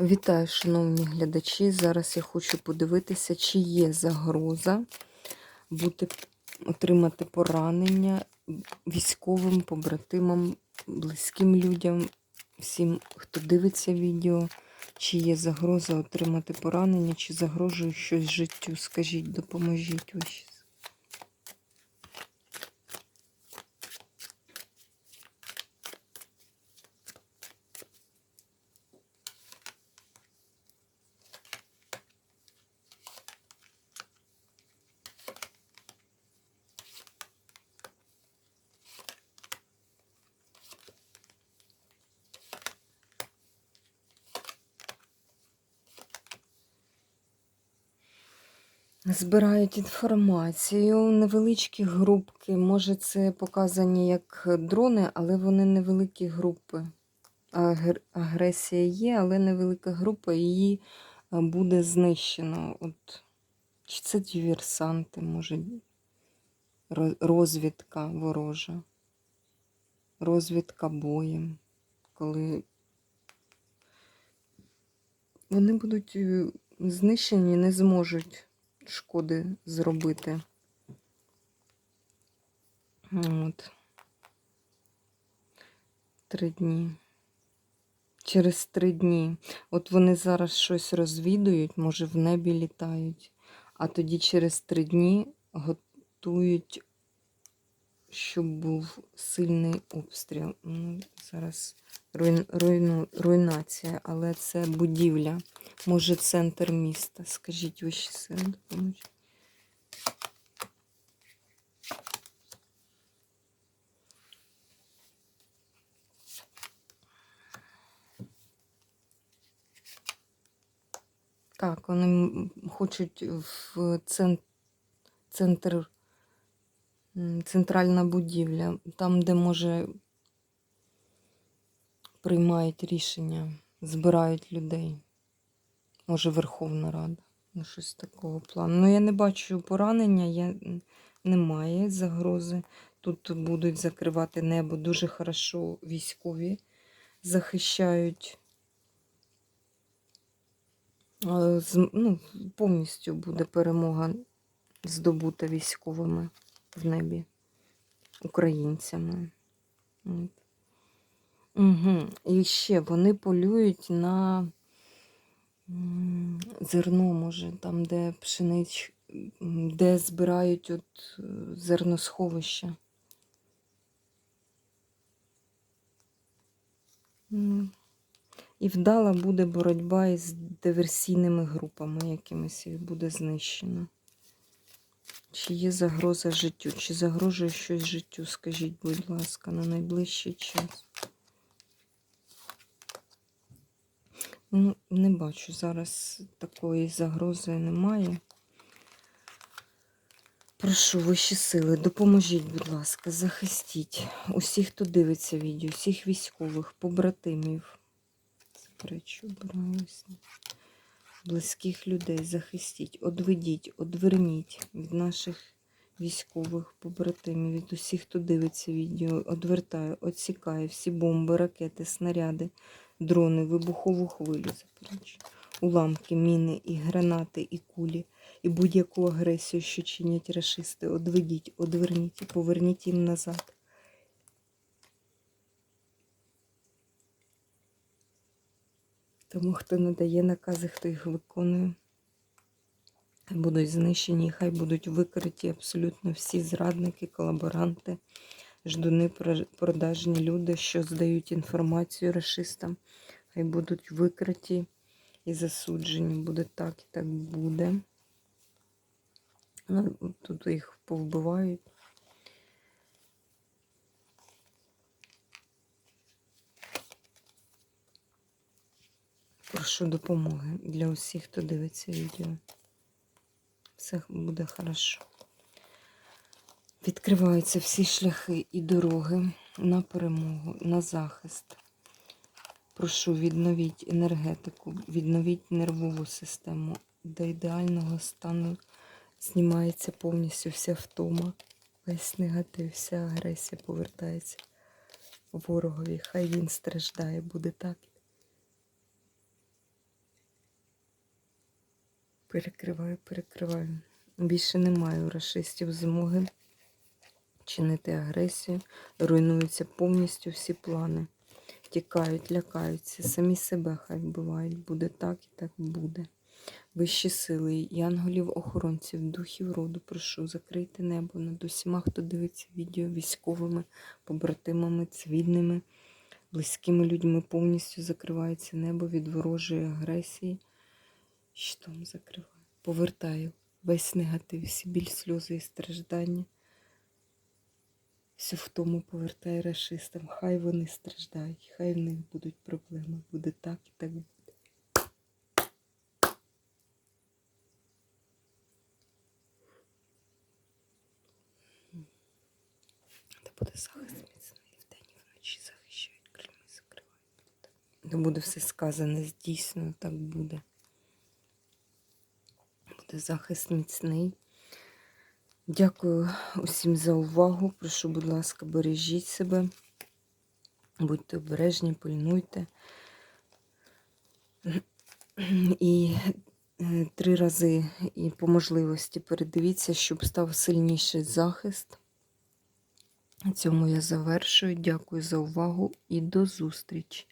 Вітаю, шановні глядачі. Зараз я хочу подивитися, чи є загроза бути, отримати поранення військовим побратимам, близьким людям, всім, хто дивиться відео, чи є загроза отримати поранення, чи загрожує щось життю. Скажіть, допоможіть ваші. Збирають інформацію, невеличкі групки. Може, це показані як дрони, але вони невеликі групи. Агр- Агресія є, але невелика група, її е, буде знищено. От. Чи це диверсанти, може, розвідка ворожа, розвідка боєм, коли вони будуть е, знищені, не зможуть шкоди зробити. От. Три дні. Через три дні. От вони зараз щось розвідують, може в небі літають, а тоді через три дні готують, щоб був сильний обстріл. Ну, зараз руйну, руйнація, але це будівля. Може, центр міста. Скажіть вищі сили, допоможіть. Так, вони хочуть в цен- центр, центральна будівля, там, де може приймають рішення, збирають людей. Може, Верховна Рада. Ну, щось такого плану. Ну, я не бачу поранення, я... немає загрози. Тут будуть закривати небо. Дуже хорошо військові захищають. Е, Ну, повністю буде перемога здобута військовими в небі, українцями. От. Угу. І ще вони полюють на зерно, може, там, де пшенич, де збирають от е, зерносховища. І вдала буде боротьба із диверсійними групами якимись буде знищено. Чи є загроза життю? Чи загрожує щось життю? Скажіть, будь ласка, на найближчий час. Ну, не бачу. Зараз такої загрози немає. Прошу вищі сили, допоможіть, будь ласка, захистіть усіх, хто дивиться відео, всіх військових, побратимів. Заперечу, обираюся. Близьких людей захистіть, одведіть, одверніть від наших військових побратимів, від усіх, хто дивиться відео, одвертаю, відсікаю всі бомби, ракети, снаряди, дрони, вибухову хвилю, заперечу, уламки, міни, і гранати, і кулі, і будь-яку агресію, що чинять рашисти, одведіть, одверніть і поверніть їм назад. Тому хто надає накази, хто їх виконує, будуть знищені, хай будуть викриті абсолютно всі зрадники, колаборанти, ждуни, продажні люди, що здають інформацію расистам, хай будуть викриті і засуджені. Буде так і так буде. Ну, тут їх повбивають. Прошу допомоги для усіх, хто дивиться відео. Все буде хорошо. Відкриваються всі шляхи і дороги на перемогу, на захист. Прошу, відновіть енергетику, відновіть нервову систему. До ідеального стану знімається повністю вся втома, весь негатив, вся агресія повертається ворогові. Хай він страждає, буде так. Перекриваю, перекриваю. Більше немає у расистів змоги чинити агресію, руйнуються повністю всі плани. Тікають, лякаються, самі себе хай вбивають. Буде так і так буде. Вищі сили, янголів-охоронців, духів роду, прошу, закрийте небо над усіма, хто дивиться відео військовими, побратимами, цивільними, близькими людьми. Повністю закривається небо від ворожої агресії. Щитом закриваю. Повертаю весь негатив, всі біль, сльози і страждання. Всю втому повертаю расистам. Хай вони страждають, хай в них будуть проблеми. Буде так і так буде. Та буде захист міцний вдень і вночі захищають, крильми закривають. Та буде все сказане, здійснено, так буде. Буде захист міцний. Дякую усім за увагу. Прошу, будь ласка, бережіть себе. Будьте обережні, пильнуйте. І е, три рази і по можливості передивіться, щоб став сильніший захист. Цьому я завершую. Дякую за увагу і до зустрічі!